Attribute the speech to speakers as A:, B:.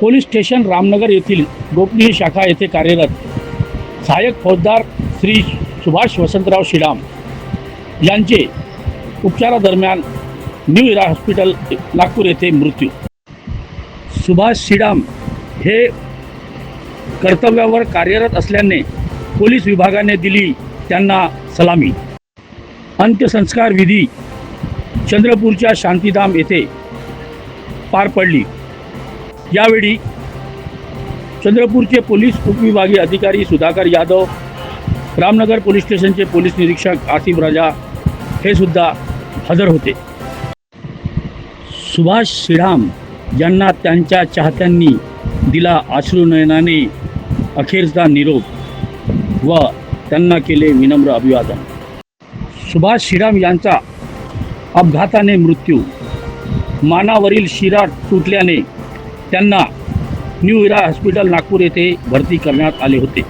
A: Police station Ramnagar येथील गोपनीय शाखा येथे कार्यरत सहाय्यक फौजदार श्री सुभाष वसंतराव श्रीराम यांचे उपचारादरम्यान न्यू इरा हॉस्पिटल नागपूर येथे मृत्यू. सुभाष श्रीराम हे कर्तव्यावर कार्यरत असल्याने पोलीस विभागाने दिली त्यांना सलामी. अंत्यसंस्कार विधी चंद्रपूरच्या शांतीधाम येथे पार पडली. यावेळी चंद्रपूरचे पोलीस उपविभागीय अधिकारी सुधाकर यादव रामनगर पोलीस स्टेशनचे पोलीस निरीक्षक आसिफ राजा हे सुद्धा हजर होते. सुभाष श्रीराम यांना त्यांच्या चाहत्यांनी दिला अश्रुनयनाने अखेरचा निरोप व त्यांना केले विनम्र अभिवादन. सुभाष श्रीराम यांचा अपघाताने मृत्यू मानावरील शिरा तुटल्याने त्यांना न्यू इरा हॉस्पिटल नागपूर येथे भरती करण्यात आले होते.